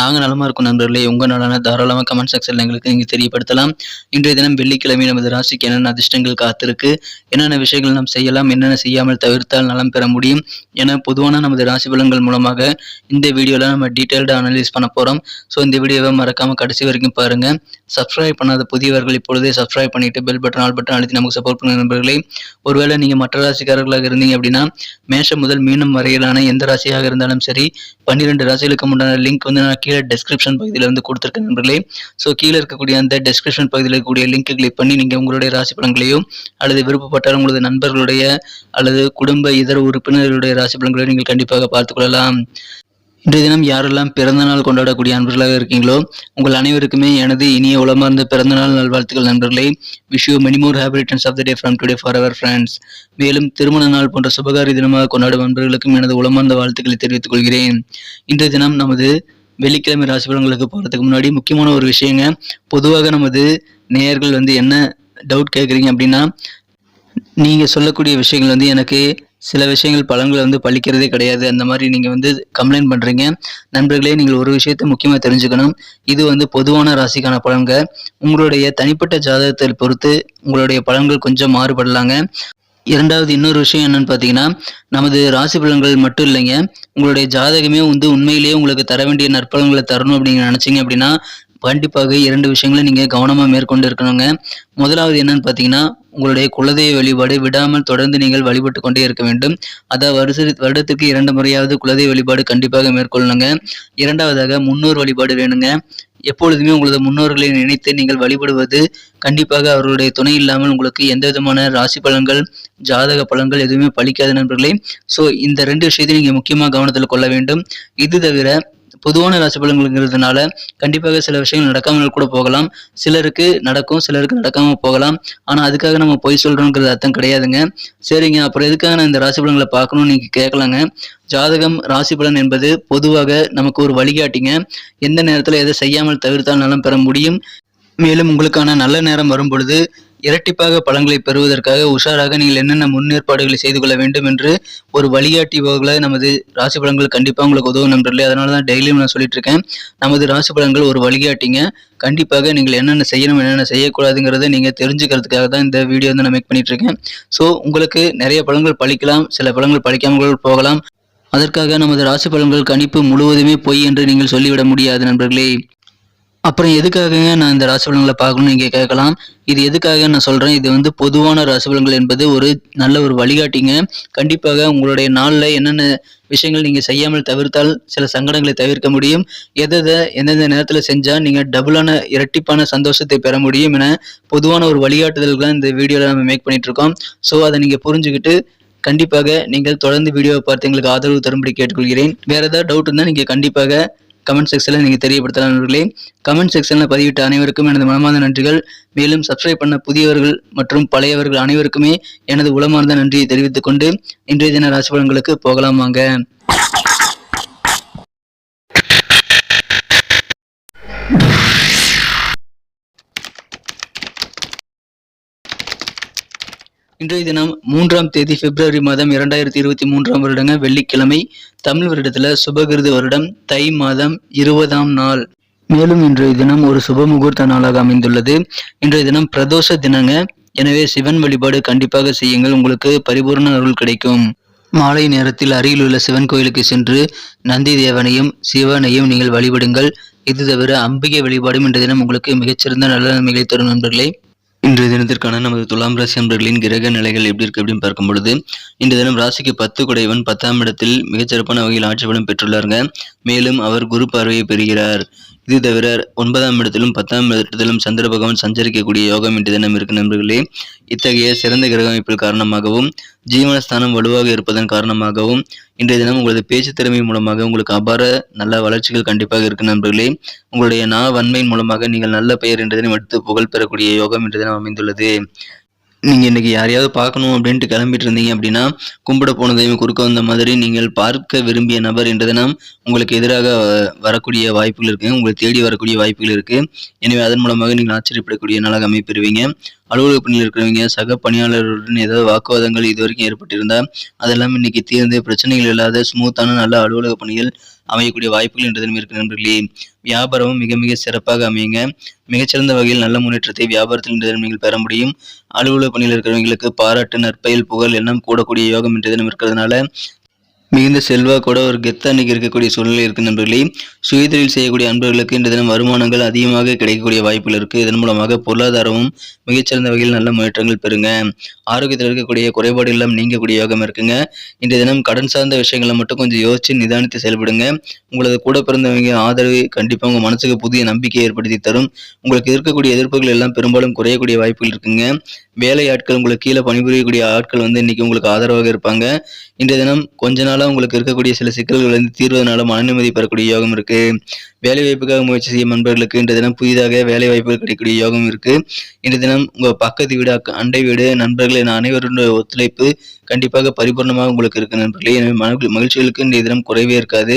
நாங்கள் நலமா இருக்கும் நண்பர்களே. உங்க நலனை தாராளமாக கமெண்ட் செக்ஷனில் எங்களுக்கு நீங்கள் தெரியப்படுத்தலாம். இன்றைய தினம் வெள்ளிக்கிழமை நமது ராசிக்கு என்னென்ன அதிர்ஷ்டங்கள் காத்திருக்கு என்னென்ன விஷயங்கள் நாம் செய்யலாம் என்னென்ன செய்யாமல் தவிர்த்தால் நலம் பெற முடியும் என பொதுவான நமது ராசி பலன்கள் மூலமாக இந்த வீடியோவில் நம்ம டீட்டெயில்டாக அனலைஸ் பண்ண போறோம். ஸோ இந்த வீடியோவை மறக்காம கடைசி வரைக்கும் பாருங்க. சப்ஸ்கிரைப் பண்ணாத புதியவர்கள் இப்பொழுதே சப்ஸ்கிரைப் பண்ணிட்டு பெல் பட்டன் ஆல் பட்டன் அழுத்தி நமக்கு சப்போர்ட் பண்ணுங்க நண்பர்களே. ஒருவேளை நீங்க மற்ற ராசிக்காரர்களாக இருந்தீங்க அப்படின்னா மேஷம் முதல் மீனம் வரையிலான எந்த ராசியாக இருந்தாலும் சரி பன்னிரெண்டு ராசிகளுக்கு முன்னான லிங்க் வந்து நான் கீழே டெஸ்கிரிப்ஷன் பகுதியில் வந்து கொடுத்துருக்கேன் நண்பர்களே. ஸோ கீழே இருக்கக்கூடிய அந்த டெஸ்கிரிப்ஷன் பகுதியில் இருக்கக்கூடிய லிங்க் கிளிக் பண்ணி நீங்கள் உங்களுடைய ராசி பலன்களையும் அல்லது விருப்பப்பட்டால் உங்களது நண்பர்களுடைய அல்லது குடும்ப இதர உறுப்பினர்களுடைய ராசி பலன்களையும் நீங்கள் கண்டிப்பாக பார்த்துக்கொள்ளலாம் இன்றைய தினம் யாரெல்லாம் பிறந்த நாள் கொண்டாடக்கூடிய நண்பர்களாக இருக்கீங்களோ உங்கள் அனைவருக்குமே எனது இனிய உளமார்ந்த பிறந்த நாள் நல்வாழ்த்துக்கள் நண்பர்களே. Wish you many more happy returns of the day from today for our friends மேலும் திருமண நாள் போன்ற சுபகாரி தினமாக கொண்டாடும் நண்பர்களுக்கும் எனது உளமார்ந்த வாழ்த்துக்களை தெரிவித்துக் கொள்கிறேன். இன்றைய தினம் நமது வெள்ளிக்கிழமை ராசி பலன்களுக்கு போகிறதுக்கு முன்னாடி முக்கியமான ஒரு விஷயங்க பொதுவாக நமது நேயர்கள் வந்து என்ன டவுட் கேட்குறீங்க அப்படின்னா நீங்கள் சொல்லக்கூடிய விஷயங்கள் வந்து எனக்கு சில விஷயங்கள் பலன்களை வந்து பழிக்கிறதே கிடையாது. அந்த மாதிரி நீங்கள் வந்து கம்ப்ளைண்ட் பண்ணுறீங்க நண்பர்களே நீங்கள் ஒரு விஷயத்தை முக்கியமாக தெரிஞ்சுக்கணும். இது வந்து பொதுவான ராசிக்கான பலன்கள் உங்களுடைய தனிப்பட்ட ஜாதகத்தை பொறுத்து உங்களுடைய பலன்கள் கொஞ்சம் மாறுபடலாங்க. இரண்டாவது இன்னொரு விஷயம் என்னன்னு பார்த்தீங்கன்னா நமது ராசி பலன்கள் மட்டும் இல்லைங்க. உங்களுடைய ஜாதகமே வந்து உண்மையிலேயே உங்களுக்கு தர வேண்டிய நற்பலன்களை தரணும் அப்படின்னு நினச்சிங்க அப்படின்னா கண்டிப்பாக இரண்டு விஷயங்களை நீங்கள் கவனமாக மேற்கொண்டு இருக்கணுங்க. முதலாவது என்னன்னு பார்த்தீங்கன்னா உங்களுடைய குலதெய்வ வழிபாடு விடாமல் தொடர்ந்து நீங்கள் வழிபட்டு கொண்டே இருக்க வேண்டும். அதாவது வருஷ வருடத்துக்கு இரண்டு முறையாவது குலதெய்வ வழிபாடு கண்டிப்பாக மேற்கொள்ளணுங்க. இரண்டாவதாக முன்னோர் வழிபாடு வேணுங்க. எப்பொழுதுமே உங்களது முன்னோர்களை நினைத்து நீங்கள் வழிபடுவது கண்டிப்பாக அவர்களுடைய துணை இல்லாமல் உங்களுக்கு எந்த விதமான ராசி பலன்கள் ஜாதக பலன்கள் எதுவுமே பலிக்காத நண்பர்களே. ஸோ இந்த ரெண்டு விஷயத்தையும் நீங்கள் முக்கியமாக கவனத்தில் கொள்ள வேண்டும். இது தவிர பொதுவான ராசி பலன்கள்ங்கிறதுனால கண்டிப்பாக சில விஷயங்கள் நடக்காமல் கூட போகலாம். சிலருக்கு நடக்கும் சிலருக்கு நடக்காமல் போகலாம். ஆனால் அதுக்காக நம்ம பொய் சொல்கிறோங்கிறது அர்த்தம் கிடையாதுங்க. சரிங்க அப்புறம் எதுக்காக நான் இந்த ராசி பலன்களை பார்க்கணும்னு நீங்கள் கேட்கலாங்க? ஜாதகம் ராசி பலன் என்பது பொதுவாக நமக்கு ஒரு வழிகாட்டிங்க. எந்த நேரத்தில் எதை செய்யாமல் தவிர்த்தால் நலம் பெற முடியும்? மேலும் உங்களுக்கான நல்ல நேரம் வரும் பொழுது இரட்டிப்பாக பழங்களை பெறுவதற்காக உஷாராக நீங்கள் என்னென்ன முன்னேற்பாடுகளை செய்து கொள்ள வேண்டும் என்று ஒரு வழிகாட்டி வகையில் நமது ராசி பலன்கள் கண்டிப்பாக உங்களுக்கு உதவும் நண்பர்களே. அதனால தான் டெய்லியும் நான் சொல்லிட்டு இருக்கேன் நமது ராசி பலன்கள் ஒரு வழிகாட்டிங்க. கண்டிப்பாக நீங்கள் என்னென்ன செய்யணும் என்னென்ன செய்யக்கூடாதுங்கிறத நீங்கள் தெரிஞ்சுக்கிறதுக்காக தான் இந்த வீடியோ வந்து நான் மேக் பண்ணிட்டு இருக்கேன் ஸோ உங்களுக்கு நிறைய பழங்கள் பழிக்கலாம். சில பழங்கள் பழிக்காமல் போகலாம். அதற்காக நமது ராசி பலன்கள் கணிப்பு முழுவதுமே பொய் என்று நீங்கள் சொல்லிவிட முடியாது நண்பர்களே. அப்புறம் எதுக்காகங்க நான் இந்த ராசி பலன்களை பார்க்கணும்னு நீங்கள் கேட்கலாம்? இது எதுக்காக நான் சொல்கிறேன் இது வந்து பொதுவான ராசிபலன்கள் என்பது ஒரு நல்ல ஒரு வழிகாட்டிங்க. கண்டிப்பாக உங்களுடைய நாளில் என்னென்ன விஷயங்கள் நீங்கள் செய்யாமல் தவிர்த்தால் சில சங்கடங்களை தவிர்க்க முடியும். எதை எந்தெந்த நேரத்தில் செஞ்சால் நீங்கள் டபுளான இரட்டிப்பான சந்தோஷத்தை பெற முடியும் என பொதுவான ஒரு வழிகாட்டுதல்களை இந்த வீடியோவில் நம்ம மேக் பண்ணிகிட்ருக்கோம் இருக்கோம் ஸோ அதை நீங்கள் புரிஞ்சுக்கிட்டு கண்டிப்பாக நீங்கள் தொடர்ந்து வீடியோவை பார்த்து எங்களுக்கு ஆதரவு தரும்படி கேட்டுக்கொள்கிறேன். வேறு ஏதாவது டவுட் இருந்தால் நீங்கள் கண்டிப்பாக கமெண்ட் செக்ஷனில் நீங்கள் தெரியப்படுத்தலாம் நண்பர்களே. கமெண்ட் செக்ஷனில் பதிவிட்ட அனைவருக்கும் எனது மனமார்ந்த நன்றிகள். மேலும் சப்ஸ்கிரைப் பண்ண புதியவர்கள் மற்றும் பழையவர்கள் அனைவருக்குமே எனது உளமார்ந்த நன்றியை தெரிவித்துக் கொண்டு இன்றைய தின ராசி பலன்களுக்கு போகலாம் வாங்க. இன்றைய தினம் மூன்றாம் தேதி பிப்ரவரி மாதம் இரண்டாயிரத்தி இருபத்தி மூன்றாம் வருடங்க வெள்ளிக்கிழமை தமிழ் வருடத்துல சுபகிருது வருடம் தை மாதம் இருபதாம் நாள். மேலும் இன்றைய தினம் ஒரு சுப முகூர்த்த நாளாக அமைந்துள்ளது. இன்றைய தினம் பிரதோஷ தினங்க. எனவே சிவன் வழிபாடு கண்டிப்பாக செய்யுங்கள். உங்களுக்கு பரிபூர்ண அருள் கிடைக்கும். மாலை நேரத்தில் அருகில் உள்ள சிவன் கோயிலுக்கு சென்று நந்தி தேவனையும் சிவனையும் நீங்கள் வழிபடுங்கள். இது தவிர அம்பிகை வழிபாடும் இன்றைய தினம் உங்களுக்கு மிகச்சிறந்த நல்ல நன்மைகளை தரும் நண்பர்களே. இன்றைய தினத்திற்கான நமது துலாம் ராசி அன்பர்களின் கிரக நிலைகள் எப்படி இருக்கு அப்படின்னு பார்க்கும் பொழுது இன்றைய தினம் ராசிக்கு பத்து குடைவன் பத்தாம் இடத்தில் மிகச்சிறப்பான வகையில் ஆட்சி பலம் பெற்றுள்ளாருங்க. மேலும் அவர் குரு பார்வையை பெறுகிறார். இது தவிர ஒன்பதாம் இடத்திலும் பத்தாம் இடத்திலும் சந்திர பகவான் சஞ்சரிக்கக்கூடிய யோகம் இன்றைய தினம் இருக்கு நண்பர்களே. இத்தகைய சிறந்த கிரக அமைப்பில் காரணமாகவும் ஜீவனஸ்தானம் வலுவாக இருப்பதன் காரணமாகவும் இன்றைய தினம் உங்களது பேச்சு திறமை மூலமாக உங்களுக்கு அபார நல்ல வளர்ச்சிகள் கண்டிப்பாக இருக்கு நண்பர்களே. உங்களுடைய நா வன்மையின் மூலமாக நீங்கள் நல்ல பெயர் இன்றைய தினம் எடுத்து புகழ் பெறக்கூடிய யோகம் இன்றைய தினம் அமைந்துள்ளது. நீங்கள் இன்றைக்கி யாரையாவது பார்க்கணும் அப்படின்ட்டு கிளம்பிட்டு இருந்தீங்க அப்படின்னா கும்பிட போன தெய்வம் குறுக்க வந்த மாதிரி நீங்கள் பார்க்க விரும்பிய நபர் என்ற உங்களுக்கு எதிராக வரக்கூடிய வாய்ப்புகள் இருக்குது உங்களை தேடி வரக்கூடிய வாய்ப்புகள் இருக்குது எனவே அதன் மூலமாக நீங்கள் ஆச்சரியப்படக்கூடிய நாளாக அமைப்பெறுவீங்க அலுவலக பணியில் இருக்கிறவங்க சக பணியாளர்களுடன் ஏதாவது வாக்குவாதங்கள் இது வரைக்கும் ஏற்பட்டிருந்தால் அதெல்லாம் இன்றைக்கி தீர்ந்து பிரச்சனைகள் இல்லாத ஸ்மூத்தான நல்ல அலுவலக பணிகள் அமையக்கூடிய வாய்ப்புகள் என்ற தினம் இருக்கு நண்பர்களே. வியாபாரமும் மிக மிக சிறப்பாக அமையுங்க. மிகச்சிறந்த வகையில் நல்ல முன்னேற்றத்தை வியாபாரத்தில் இன்று தினம் நீங்கள் பெற முடியும். அலுவலக பணியில் இருக்கிறவங்களுக்கு பாராட்டு நற்பெயல் புகழ் எல்லாம் கூடக்கூடிய யோகம் இன்றைய தினம் இருக்கிறதுனால மிகுந்த செல்வாக்கோட ஒரு கெத்தா அன்னைக்கு இருக்கக்கூடிய சூழ்நிலை இருக்கு நண்பர்களே. சுயதொழில் செய்யக்கூடிய அன்பர்களுக்கு இந்த தினம் வருமானங்கள் அதிகமாக கிடைக்கக்கூடிய வாய்ப்புகள் இருக்குது இதன் மூலமாக பொருளாதாரமும் மிகச்சிறந்த வகையில் நல்ல முன்னேற்றங்கள் பெறுங்க. ஆரோக்கியத்தில் இருக்கக்கூடிய குறைபாடு எல்லாம் நீங்கக்கூடிய யோகம் இருக்குங்க. இன்றைய தினம் கடன் சார்ந்த விஷயங்களை மட்டும் கொஞ்சம் யோசிச்சு நிதானித்து செயல்படுங்க. உங்களது கூட பிறந்தவங்க ஆதரவு கண்டிப்பாக உங்கள் மனசுக்கு புதிய நம்பிக்கையை ஏற்படுத்தி தரும். உங்களுக்கு இருக்கக்கூடிய எதிர்ப்புகள் எல்லாம் பெரும்பாலும் குறையக்கூடிய வாய்ப்புகள் இருக்குங்க. வேலை ஆட்கள் உங்களுக்கு கீழே பணிபுரியக்கூடிய ஆட்கள் வந்து இன்னைக்கு உங்களுக்கு ஆதரவாக இருப்பாங்க. இன்றைய தினம் கொஞ்ச நாள் நாளாக உங்களுக்கு இருக்கக்கூடிய சில சிக்கல்கள் வந்து தீர்வதனால மன நிம்மதி பெறக்கூடிய யோகம் இருக்கு. வேலை வாய்ப்புக்காக முயற்சி செய்யும் நண்பர்களுக்கு இன்று தினம் புதிதாக வேலை வாய்ப்புகள் கிடைக்கக்கூடிய யோகம் இருக்கு. இன்றைய தினம் உங்க பக்கத்து வீடு அண்டை வீடு நண்பர்கள் என அனைவருடைய ஒத்துழைப்பு கண்டிப்பாக பரிபூர்ணமாக உங்களுக்கு இருக்கு நண்பர்களே. எனவே மகிழ்ச்சிகளுக்கு இன்றைய தினம் குறைவே இருக்காது.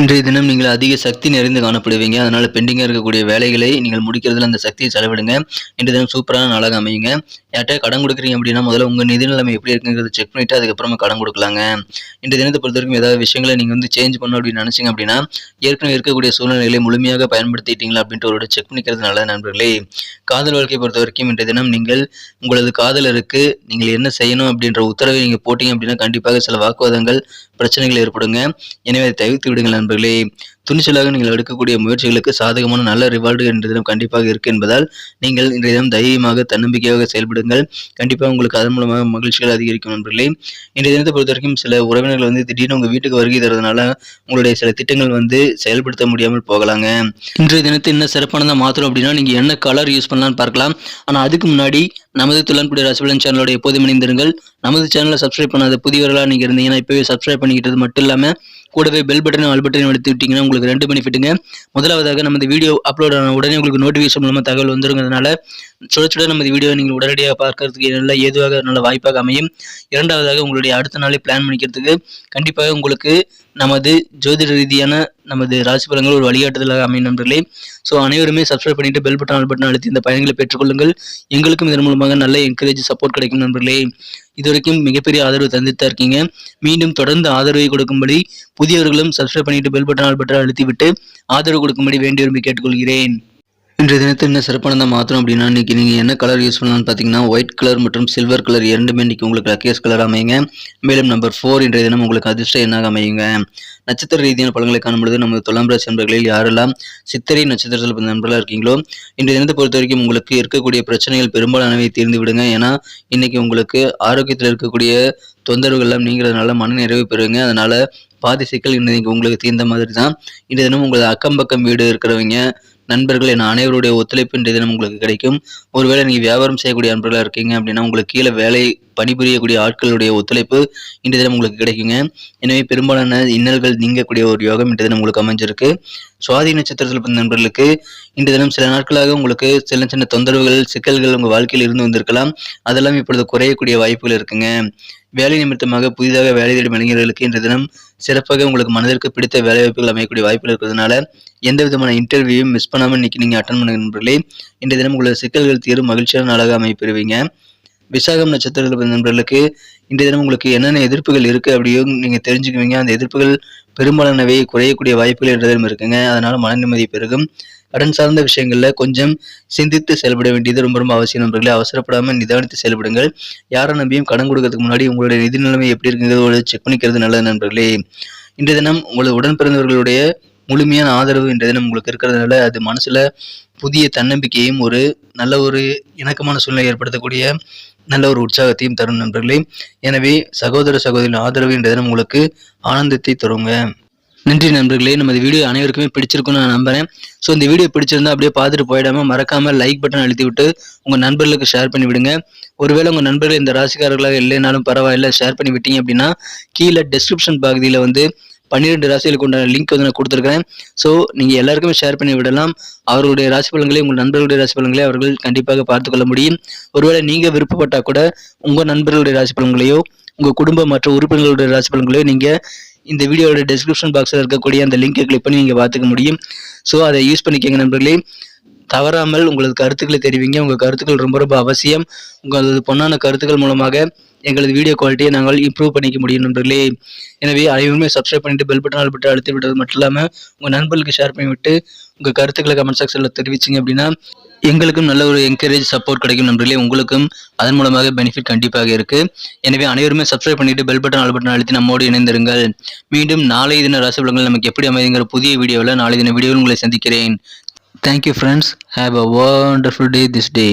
இன்றைய தினம் நீங்கள் அதிக சக்தி நிறைந்து காணப்படுவீங்க. அதனால பெண்டிங்காக இருக்கக்கூடிய வேலைகளை நீங்கள் முடிக்கிறதுல அந்த சக்தியை செலவிடுங்க. இன்றைய தினம் சூப்பரான நாளாக அமையுங்க. யார்கிட்ட கடன் கொடுக்குறீங்க அப்படின்னா முதல்ல உங்க நிதி நிலைமை எப்படி இருக்குங்கிறத செக் பண்ணிட்டு அதுக்கப்புறமா கடன் கொடுக்கலாங்க. இன்றைய தினத்தை பொறுத்த வரைக்கும் ஏதாவது விஷயங்களை நீங்க வந்து சேஞ்ச் பண்ணணும் அப்படின்னு நினைச்சீங்க அப்படின்னா ஏற்கனவே இருக்கக்கூடிய சூழ்நிலைகளை முழுமையாக பயன்படுத்திட்டீங்களா அப்படின்ட்டு ஒரு செக் பண்ணிக்கிறது நல்ல நண்பர்களே. காதல் வாழ்க்கையை பொறுத்த வரைக்கும் இன்றைய தினம் நீங்கள் உங்களது காதலருக்கு நீங்கள் என்ன செய்யணும் அப்படின்ற உத்தரவை நீங்க போட்டீங்க அப்படின்னா கண்டிப்பாக சில வாக்குவாதங்கள் பிரச்சனைகள் ஏற்படுங்க. எனவே அதை தவிர்த்து விடுங்கள் நண்பர்களே. துணிச்சலாக நீங்கள் எடுக்கக்கூடிய முயற்சிகளுக்கு சாதகமான நல்ல ரிவார்டு என்ற தினம் கண்டிப்பாக இருக்கு என்பதால் நீங்கள் இன்றைய தினம் தைரியமாக தன்னம்பிக்கையாக செயல்படுங்கள். கண்டிப்பாக உங்களுக்கு அதன் மூலமாக மகிழ்ச்சிகள் அதிகரிக்கும் நண்பர்களே. இன்றைய தினத்தை பொறுத்த வரைக்கும் சில உறவினர்கள் வந்து திடீர்னு உங்கள் வீட்டுக்கு வருகை தரதுனால உங்களுடைய சில திட்டங்கள் வந்து செயல்படுத்த முடியாமல் போகலாங்க. இன்றைய தினத்தை இன்னும் சிறப்பானதாக மாற்றணும் அப்படின்னா நீங்கள் என்ன கலர் யூஸ் பண்ணலாம்னு பார்க்கலாம். ஆனால் அதுக்கு முன்னாடி நமது துளன்குடி ரசபலன் சேனலோட எப்போதும் இணைந்திருங்கள். நமது சேனலை சப்ஸ்கிரைப் பண்ணாத புதியவர்களாக நீங்க இருந்தீங்கன்னா இப்பவே சப்ஸ்கிரைப் பண்ணிக்கிட்டது மட்டும் இல்லாமல் கூடவே பெல் பட்டனும் ஆல் பட்டனும் எடுத்து விட்டீங்கன்னா உங்களுக்கு ரெண்டு பெனிஃபிட்டுங்க முதலாவதாக நமது வீடியோ அப்லோட் ஆன உடனே உங்களுக்கு நோட்டிஃபிகேஷன் மூலமாக தகவல் வந்துருங்கிறதுனால சுட சுட நமது வீடியோ நீங்கள் உடனடியாக பார்க்கறதுக்கு நல்ல ஏதுவாக நல்ல வாய்ப்பாக அமையும். இரண்டாவதாக உங்களுடைய அடுத்த நாளை பிளான் பண்ணிக்கிறதுக்கு கண்டிப்பாக உங்களுக்கு நமது ஜோதிட ரீதியான நமது ராசி ஒரு வழிகாட்டுதலாக அமையும் நண்பர்களே. ஸோ அனைவருமே சப்ஸ்கிரைப் பண்ணிட்டு பெல் பட்டன் ஆல் பட்டன் அழுத்தி இந்த பயன்களை பெற்றுக்கொள்ளுங்கள். எங்களுக்கும் இதன் மூலமாக நல்ல என்கரேஜ் சப்போர்ட் கிடைக்கும் நண்பர்களே. இதுவரைக்கும் மிகப்பெரிய ஆதரவு தந்துட்டு இருக்கீங்க. மீண்டும் தொடர்ந்து ஆதரவை கொடுக்கும்படி புதியவர்களும் சப்ஸ்கிரைப் பண்ணிட்டு பெல் பட்டன் ஆல் பட்டன் அழுத்தி விட்டு ஆதரவு கொடுக்கும்படி வேண்டி விரும்பி கேட்டுக்கொள்கிறேன். இன்றைய தினத்தை என்ன சிறப்பானதாக மாற்றணும் அப்படின்னா இன்னைக்கு நீங்கள் என்ன கலர் யூஸ் பண்ணலாம்னு பார்த்தீங்கன்னா ஒயிட் கலர் மற்றும் சில்வர் கலர் இரண்டுமே இன்னைக்கு உங்களுக்கு லக்கேஸ் கலர் அமையுங்க. மேலும் நம்பர் ஃபோர் இன்றைய தினம் உங்களுக்கு அதிர்ஷ்டம் என்னாக அமையுங்க? நட்சத்திர ரீதியான பலன்களை காணும்பொழுது நமது துலாம் ராசி நண்பர்களில் யாரெல்லாம் சித்திரை நட்சத்திரத்தில் பிறந்த நண்பர்களாக இருக்கீங்களோ இன்றைய தினத்தை பொறுத்த வரைக்கும் உங்களுக்கு இருக்கக்கூடிய பிரச்சனைகள் பெரும்பாலானவை தீர்ந்து விடுங்க. ஏன்னா இன்றைக்கி உங்களுக்கு ஆரோக்கியத்தில் இருக்கக்கூடிய தொந்தரவுகள்லாம் நீங்கிறதுனால மன நிறைவு பெறுவீங்க. அதனால் பாதி சிக்கல் இன்னைக்கு உங்களுக்கு தீர்ந்த மாதிரி தான் இன்றைய தினம் உங்களது அக்கம் பக்கம் வீடு இருக்கிறவங்க நண்பர்கள் என அனைவருடைய ஒத்துழைப்பு இன்றைய தினம் உங்களுக்கு கிடைக்கும். ஒருவேளை நீங்கள் வியாபாரம் செய்யக்கூடிய நண்பர்களாக இருக்கீங்க அப்படின்னா உங்களுக்கு கீழே வேலை பணிபுரியக்கூடிய ஆட்களுடைய ஒத்துழைப்பு இன்றைய தினம் உங்களுக்கு கிடைக்குங்க. எனவே பெரும்பாலான இன்னல்கள் நீங்கக்கூடிய ஒரு யோகம் இன்றைய தினம் உங்களுக்கு அமைஞ்சிருக்கு. சுவாதி நட்சத்திரத்தில் பிறந்த நண்பர்களுக்கு இன்றைய தினம் சில நாட்களாக உங்களுக்கு சின்ன சின்ன தொந்தரவுகள் சிக்கல்கள் உங்கள் வாழ்க்கையில் இருந்து வந்திருக்கலாம். அதெல்லாம் இப்பொழுது குறையக்கூடிய வாய்ப்புகள் இருக்குங்க. வேலை நிமித்தமாக புதிதாக வேலை தேடும் இளைஞர்களுக்கு இன்றைய தினம் சிறப்பாக உங்களுக்கு மனதிற்கு பிடித்த வேலை வாய்ப்புகள் அமையக்கூடிய வாய்ப்புகள் இருக்கிறதுனால எந்த விதமான இன்டர்வியூவும் மிஸ் பண்ணாமல் இன்னைக்கு நீங்கள் அட்டன் பண்ணுங்க நண்பர்களே. இன்றைய தினம் உங்களது சிக்கல்கள் தீரும் மகிழ்ச்சியான நாளாக அமைப்பெறுவீங்க விசாகம் நட்சத்திரத்தில் பிறந்த நண்பர்களுக்கு இன்றைய தினம் உங்களுக்கு என்னென்ன எதிர்ப்புகள் இருக்கு அப்படியும் நீங்க தெரிஞ்சுக்குவீங்க. அந்த எதிர்ப்புகள் பெரும்பாலானவை குறையக்கூடிய வாய்ப்புகள் என்ற இருக்குங்க. அதனால மன நிம்மதி பெருகும். கடன் சார்ந்த விஷயங்களில் கொஞ்சம் சிந்தித்து செயல்பட வேண்டியது ரொம்ப ரொம்ப அவசியம். நண்பர்களே அவசரப்படாமல் நிதானித்து செயல்படுங்கள். யாரை நம்பியும் கடன் கொடுக்கறதுக்கு முன்னாடி உங்களுடைய நிதி நிலைமை எப்படி இருக்குங்கிறத செக் பண்ணிக்கிறது நல்லது நண்பர்களே. இன்றைய தினம் உங்களது உடன் பிறந்தவர்களுடைய முழுமையான ஆதரவு இன்றைய தினம் உங்களுக்கு இருக்கிறதுனால அது மனசில் புதிய தன்னம்பிக்கையும் ஒரு நல்ல ஒரு இணக்கமான சூழ்நிலை ஏற்படுத்தக்கூடிய நல்ல ஒரு உற்சாகத்தையும் தரும் நண்பர்களே. எனவே சகோதர சகோதரின் ஆதரவு இன்றைய தினம் உங்களுக்கு ஆனந்தத்தை தருங்க. நன்றி நண்பர்களே. நமது வீடியோ அனைவருக்குமே பிடிச்சிருக்கும்னு நான் நம்புறேன். ஸோ இந்த வீடியோ பிடிச்சிருந்தா அப்படியே பார்த்துட்டு போயிடாம மறக்காம லைக் பட்டன் அழுத்தி விட்டு உங்க நண்பர்களுக்கு ஷேர் பண்ணி விடுங்க. ஒருவேளை உங்க நண்பர்கள் இந்த ராசிக்காரர்களாக இல்லைனாலும் பரவாயில்ல ஷேர் பண்ணி விட்டீங்க அப்படின்னா கீழே டெஸ்கிரிப்ஷன் பகுதியில் வந்து பன்னிரெண்டு ராசிகளுக்கு உண்டான லிங்க் வந்து நான் கொடுத்துருக்கேன் ஸோ நீங்கள் எல்லாருக்குமே ஷேர் பண்ணி விடலாம். அவர்களுடைய ராசி பலன்களை உங்கள் நண்பர்களுடைய ராசி பலன்களை அவர்கள் கண்டிப்பாக பார்த்துக்கொள்ள முடியும். ஒருவேளை நீங்கள் விருப்பப்பட்டால் கூட உங்கள் நண்பர்களுடைய ராசி பலன்களையோ உங்கள் குடும்ப மற்ற உறுப்பினர்களுடைய ராசி பலன்களையோ நீங்கள் இந்த வீடியோட டிஸ்கிரிப்ஷன் பாக்ஸில் இருக்கக்கூடிய அந்த லிங்கை கிளிக் பண்ணி நீங்கள் பார்த்துக்க முடியும். ஸோ அதை யூஸ் பண்ணிக்கங்க நண்பர்களே. தவறாமல் உங்களது கருத்துக்களை தெரிவிங்க. உங்கள் கருத்துக்கள் ரொம்ப ரொம்ப அவசியம். உங்களது பொன்னான கருத்துக்கள் மூலமாக எங்களது வீடியோ குவாலிட்டியை நாங்கள் இம்ப்ரூவ் பண்ணிக்க முடியும் நண்பர்களே. எனவே அனைவருமே சப்ஸ்கிரைப் பண்ணிட்டு பெல் பட்டன் ஆல் பட்டன் அழுத்தி விடுறது மட்டும் இல்லாமல் உங்கள் நண்பர்களுக்கு ஷேர் பண்ணிவிட்டு உங்கள் கருத்துக்களை கமெண்ட் செக்ஷனில் தெரிவிச்சிங்க அப்படின்னா எங்களுக்கும் நல்ல ஒரு என்கரேஜ் சப்போர்ட் கிடைக்கும் நண்பர்களே. உங்களுக்கும் அதன் மூலமாக பெனிஃபிட் கண்டிப்பாக இருக்குது எனவே அனைவருமே சப்ஸ்கிரைப் பண்ணிட்டு பெல் பட்டன் ஆல் பட்டன் அழுத்தி நம்மோடு இணைந்திருங்கள். மீண்டும் நாளை தின ராசிபலங்கள் நமக்கு எப்படி அமைதுங்கிற புதிய வீடியோவில் நாளை தின வீடியோவில் உங்களை சந்திக்கிறேன். Thank you friends have a wonderful day this day